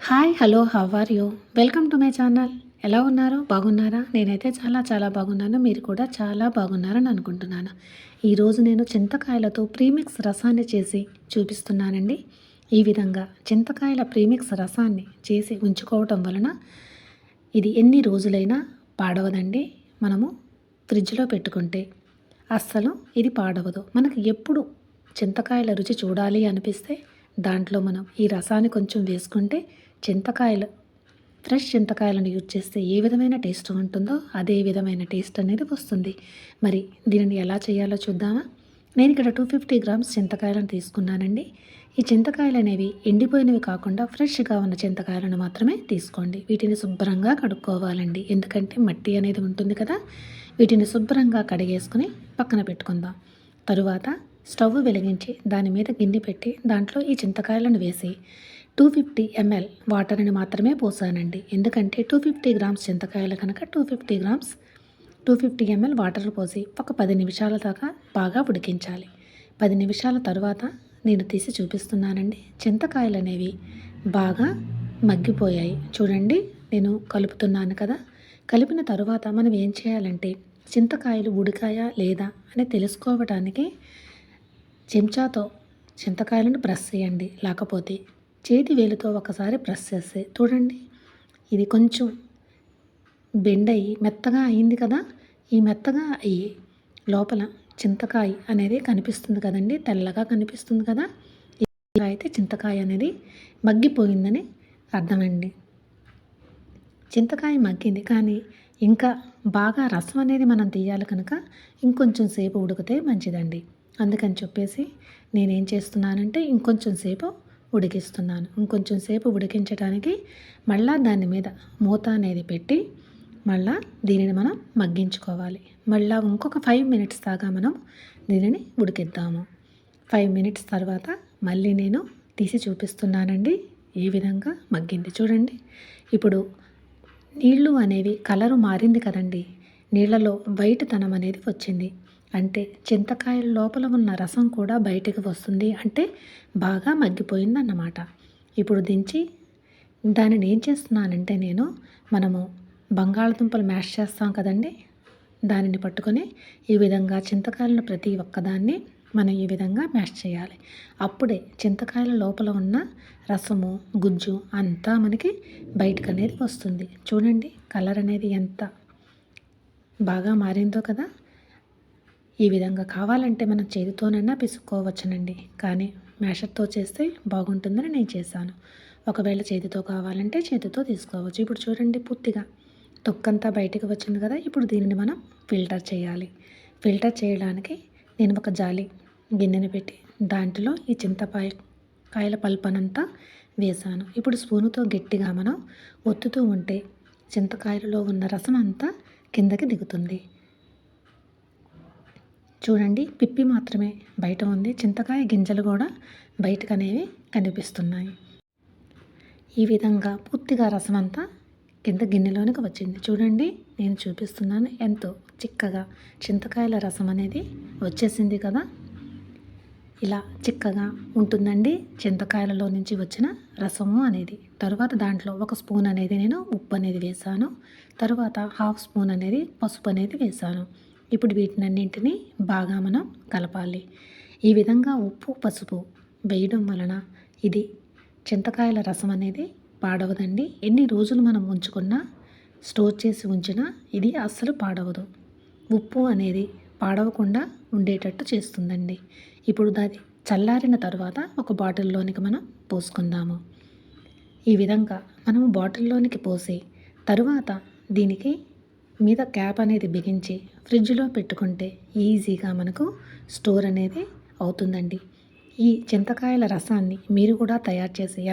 Hi hello how are you welcome to my channel ఎలా ఉన్నారు? బాగున్నారా? నేనైతే చాలా చాలా బాగున్నాను. మీరు కూడా చాలా బాగున్నారని అనుకుంటున్నాను. ఈరోజు నేను చింతకాయలతో ప్రీమిక్స్ రసాన్ని చేసి చూపిస్తున్నానండి. ఈ విధంగా చింతకాయల ప్రీమిక్స్ రసాన్ని చేసి ఉంచుకోవటం వలన ఇది ఎన్ని రోజులైనా పాడవదండి. మనము ఫ్రిడ్జ్లో పెట్టుకుంటే అస్సలు ఇది పాడవదు. మనకు ఎప్పుడు చింతకాయల రుచి చూడాలి అనిపిస్తే దాంట్లో మనం ఈ రసాన్ని కొంచెం వేసుకుంటే చింతకాయలు ఫ్రెష్ చింతకాయలను యూజ్ చేస్తే ఏ విధమైన టేస్ట్ ఉంటుందో అదే విధమైన టేస్ట్ అనేది వస్తుంది. మరి దీనిని ఎలా చేయాలో చూద్దామా? నేను ఇక్కడ టూ ఫిఫ్టీ గ్రామ్స్ చింతకాయలను తీసుకున్నానండి. ఈ చింతకాయలు అనేవి ఎండిపోయినవి కాకుండా ఫ్రెష్గా ఉన్న చింతకాయలను మాత్రమే తీసుకోండి. వీటిని శుభ్రంగా కడుక్కోవాలండి. ఎందుకంటే మట్టి అనేది ఉంటుంది కదా. వీటిని శుభ్రంగా కడిగేసుకుని పక్కన పెట్టుకుందాం. తరువాత స్టవ్ వెలిగించి దాని మీద గిన్నె పెట్టి దాంట్లో ఈ చింతకాయలను వేసి టూ ఫిఫ్టీ ఎంఎల్ వాటర్ని మాత్రమే పోసానండి. ఎందుకంటే టూ ఫిఫ్టీ గ్రామ్స్ చింతకాయలు కనుక two fifty grams two fifty ML water పోసి ఒక పది నిమిషాల దాకా బాగా ఉడికించాలి. పది నిమిషాల తర్వాత నేను తీసి చూపిస్తున్నానండి. చింతకాయలు అనేవి బాగా మగ్గిపోయాయి. చూడండి నేను కలుపుతున్నాను కదా. కలిపిన తరువాత మనం ఏం చేయాలంటే చింతకాయలు ఉడికాయా లేదా అని తెలుసుకోవడానికి చెంచాతో చింతకాయలను ప్రెస్ చేయండి. లేకపోతే చేతి వేలుతో ఒకసారి ప్రెస్ చేస్తే చూడండి. ఇది కొంచెం బెండ్ అయ్యి మెత్తగా అయింది కదా? ఈ మెత్తగా అయ్యి లోపల చింతకాయ అనేది కనిపిస్తుంది కదండి? తెల్లగా కనిపిస్తుంది కదా? అయితే చింతకాయ అనేది మగ్గిపోయిందని అర్థమండి. చింతకాయ మగ్గింది కానీ ఇంకా బాగా రసం అనేది మనం తీయాలి కనుక ఇంకొంచెం సేపు ఉడికితే మంచిదండి. అందుకని చెప్పేసి నేనేం చేస్తున్నానంటే ఇంకొంచెం సేపు ఉడికిస్తున్నాను. ఇంకొంచెం సేపు ఉడికించడానికి మళ్ళా దాని మీద మూత అనేది పెట్టి మళ్ళా దీనిని మనం మగ్గించుకోవాలి. మళ్ళా ఇంకొక ఫైవ్ మినిట్స్ దాకా మనం దీనిని ఉడికిద్దాము. ఫైవ్ మినిట్స్ తర్వాత మళ్ళీ నేను తీసి చూపిస్తున్నానండి. ఏ విధంగా మగ్గింది చూడండి. ఇప్పుడు నీళ్ళు అనేవి కలరు మారింది కదండి. నీళ్ళలో వైట్ తనం అనేది వచ్చింది. అంటే చింతకాయల లోపల ఉన్న రసం కూడా బయటికి వస్తుంది అంటే బాగా మగ్గిపోయిందన్నమాట. ఇప్పుడు దించి దానిని ఏం చేస్తున్నానంటే నేను మనము బంగాళదుంపలు మ్యాష్ చేస్తాం కదండి. దానిని పట్టుకొని ఈ విధంగా చింతకాయలను ప్రతి ఒక్కదాన్ని మనం ఈ విధంగా మ్యాష్ చేయాలి. అప్పుడే చింతకాయల లోపల ఉన్న రసము గుజ్జు అంతా మనకి బయటకు అనేది వస్తుంది. చూడండి కలర్ అనేది ఎంత బాగా మారిందో కదా. ఈ విధంగా కావాలంటే మనం చేతితోనైనా పిసుక్కోవచ్చునండి. కానీ మ్యాషర్తో చేస్తే బాగుంటుందని నేను చేశాను. ఒకవేళ చేతితో కావాలంటే చేతితో తీసుకోవచ్చు. ఇప్పుడు చూడండి పూర్తిగా తొక్కంతా బయటకు వచ్చింది కదా ఇప్పుడు దీనిని మనం ఫిల్టర్ చేయాలి. ఫిల్టర్ చేయడానికి నేను ఒక జాలి గిన్నెని పెట్టి దాంట్లో ఈ చింతపాయ కాయల పల్పనంతా వేసాను ఇప్పుడు స్పూనుతో గట్టిగా మనం ఒత్తుతూ ఉంటే చింతకాయలలో ఉన్న రసం అంతా కిందకి దిగుతుంది. చూడండి పిప్పి మాత్రమే బయట ఉంది. చింతకాయ గింజలు కూడా బయటకు అనేవి కనిపిస్తున్నాయి. ఈ విధంగా పూర్తిగా రసం అంతా కింద గిన్నెలోనికి వచ్చింది. చూడండి నేను చూపిస్తున్నాను. ఎంతో చిక్కగా చింతకాయల రసం అనేది వచ్చేసింది కదా. ఇలా చిక్కగా ఉంటుందండి చింతకాయలలో నుంచి వచ్చిన రసము అనేది. తరువాత దాంట్లో ఒక స్పూన్ అనేది నేను ఉప్పు అనేది వేసాను తరువాత హాఫ్ స్పూన్ అనేది పసుపు అనేది వేసాను ఇప్పుడు వీటినన్నింటినీ బాగా మనం కలపాలి. ఈ విధంగా ఉప్పు పసుపు వేయడం వలన ఇది చింతకాయల రసం అనేది పాడవదండి. ఎన్ని రోజులు మనం ఉంచుకున్నా స్టోర్ చేసి ఉంచినా ఇది అస్సలు పాడవదు. ఉప్పు అనేది పాడవకుండా ఉండేటట్టు చేస్తుందండి. ఇప్పుడు దాని చల్లారిన తర్వాత ఒక బాటిల్లోనికి మనం పోసుకుందాము. ఈ విధంగా మనం బాటిల్లోనికి పోసి తరువాత దీనికి మీద క్యాప్ అనేది బిగించి ఫ్రిడ్జ్లో పెట్టుకుంటే ఈజీగా మనకు స్టోర్ అనేది అవుతుందండి. ఈ చింతకాయల రసాన్ని మీరు కూడా తయారు చేసి ఎలా